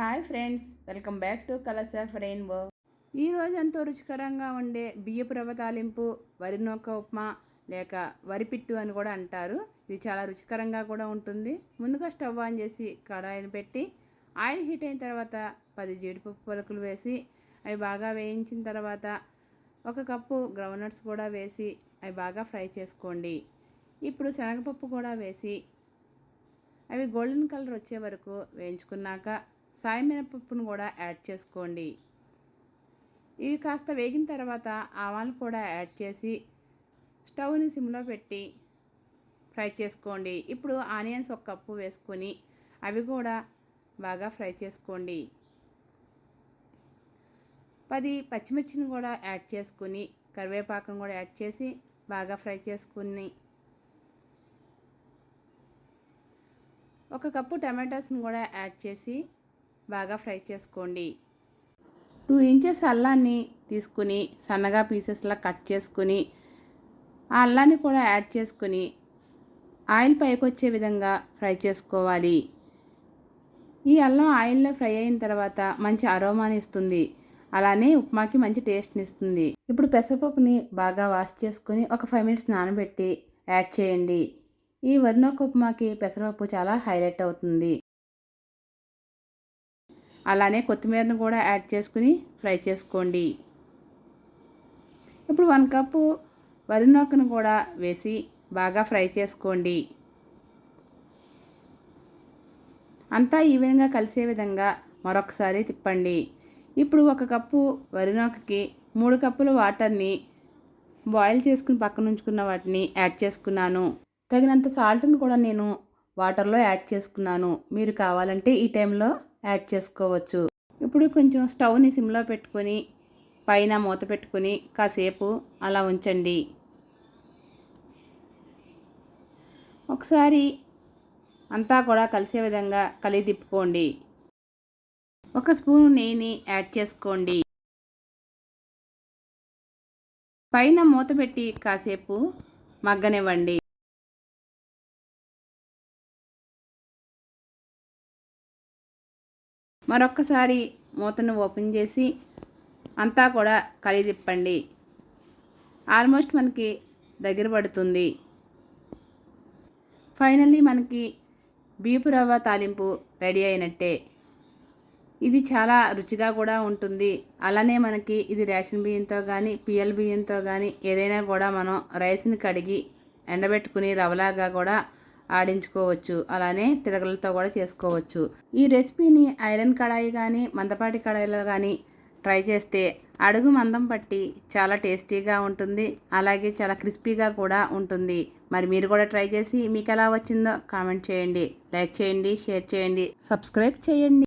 Hi friends welcome back to colours of rainbow. ఈరోజు ఎంతో రుచికరంగా ఉండే బియ్యపు రవ్వ తాలింపు వరి నూక ఉప్మా లేక వరి పిట్టు అని కూడా అంటారు. ఇది చాలా రుచికరంగా కూడా ఉంటుంది. ముందుగా స్టవ్ ఆన్ చేసి కడాయిని పెట్టి ఆయిల్ హీట్ అయిన తర్వాత పది జీడిపప్పు పలుకులు వేసి అవి బాగా వేయించిన తర్వాత ఒక కప్పు గ్రౌండ్నట్స్ కూడా వేసి అవి బాగా ఫ్రై చేసుకోండి. ఇప్పుడు శనగపప్పు కూడా వేసి అవి గోల్డెన్ కలర్ వచ్చే వరకు వేయించుకున్నాక సాయి మినపప్పును కూడా యాడ్ చేసుకోండి. ఇవి కాస్త వేగిన తర్వాత ఆవాలు కూడా యాడ్ చేసి స్టవ్ని సిమ్లో పెట్టి ఫ్రై చేసుకోండి. ఇప్పుడు ఆనియన్స్ ఒక కప్పు వేసుకొని అవి కూడా బాగా ఫ్రై చేసుకోండి. పది పచ్చిమిర్చిని కూడా యాడ్ చేసుకుని కరివేపాకం కూడా యాడ్ చేసి బాగా ఫ్రై చేసుకుని ఒక కప్పు టమాటాస్ని కూడా యాడ్ చేసి బాగా ఫ్రై చేసుకోండి. టూ ఇంచెస్ అల్లాన్ని తీసుకుని సన్నగా పీసెస్లా కట్ చేసుకుని ఆ అల్లాన్ని కూడా యాడ్ చేసుకుని ఆయిల్ పైకి వచ్చే విధంగా ఫ్రై చేసుకోవాలి. ఈ అల్లం ఆయిల్లో ఫ్రై అయిన తర్వాత మంచి అరోమాని ఇస్తుంది. అలానే ఉప్మాకి మంచి టేస్ట్ని ఇస్తుంది. ఇప్పుడు పెసరపప్పుని బాగా వాష్ చేసుకుని ఒక ఫైవ్ మినిట్స్ నానబెట్టి యాడ్ చేయండి. ఈ వర్ణోక ఉప్మాకి పెసరపప్పు చాలా హైలైట్ అవుతుంది. అలానే కొత్తిమీరను కూడా యాడ్ చేసుకుని ఫ్రై చేసుకోండి. ఇప్పుడు వన్ కప్పు వరి నూకను కూడా వేసి బాగా ఫ్రై చేసుకోండి. అంతా ఈవెన్గా కలిసే విధంగా మరొకసారి తిప్పండి. ఇప్పుడు ఒక కప్పు వరి నూకకి మూడు కప్పుల వాటర్ని బాయిల్ చేసుకుని పక్కన ఉంచుకున్న వాటిని యాడ్ చేసుకున్నాను. తగినంత సాల్ట్ని కూడా నేను వాటర్లో యాడ్ చేసుకున్నాను. మీరు కావాలంటే ఈ టైంలో యాడ్ చేసుకోవచ్చు. ఇప్పుడు కొంచెం స్టవ్ని సిమ్లో పెట్టుకొని పైన మూత పెట్టుకొని కాసేపు అలా ఉంచండి. ఒకసారి అంతా కూడా కలిసే విధంగా కలిగి తిప్పుకోండి. ఒక స్పూన్ నెయ్యిని యాడ్ చేసుకోండి. పైన మూత పెట్టి కాసేపు మగ్గనివ్వండి. మరొక్కసారి మూతను ఓపెన్ చేసి అంతా కూడా కలిగి తిప్పండి ఆల్మోస్ట్ మనకి దగ్గర పడుతుంది. ఫైనల్లీ మనకి బీపు రవ్వ తాలింపు రెడీ అయినట్టే. ఇది చాలా రుచిగా కూడా ఉంటుంది. అలానే మనకి ఇది రేషన్ బియ్యంతో కానీ పిఎల్ బియ్యంతో కానీ ఏదైనా కూడా మనం రైస్ని కడిగి ఎండబెట్టుకుని రవ్వలాగా కూడా ఆడించుకోవచ్చు. అలానే తిరగలతో కూడా చేసుకోవచ్చు. ఈ రెసిపీని ఐరన్ కడాయి కానీ మందపాటి కడాయిలో కానీ ట్రై చేస్తే అడుగు మందం పట్టి చాలా టేస్టీగా ఉంటుంది. అలాగే చాలా క్రిస్పీగా కూడా ఉంటుంది. మరి మీరు కూడా ట్రై చేసి మీకు ఎలా వచ్చిందో కామెంట్ చేయండి. లైక్ చేయండి షేర్ చేయండి సబ్స్క్రైబ్ చేయండి.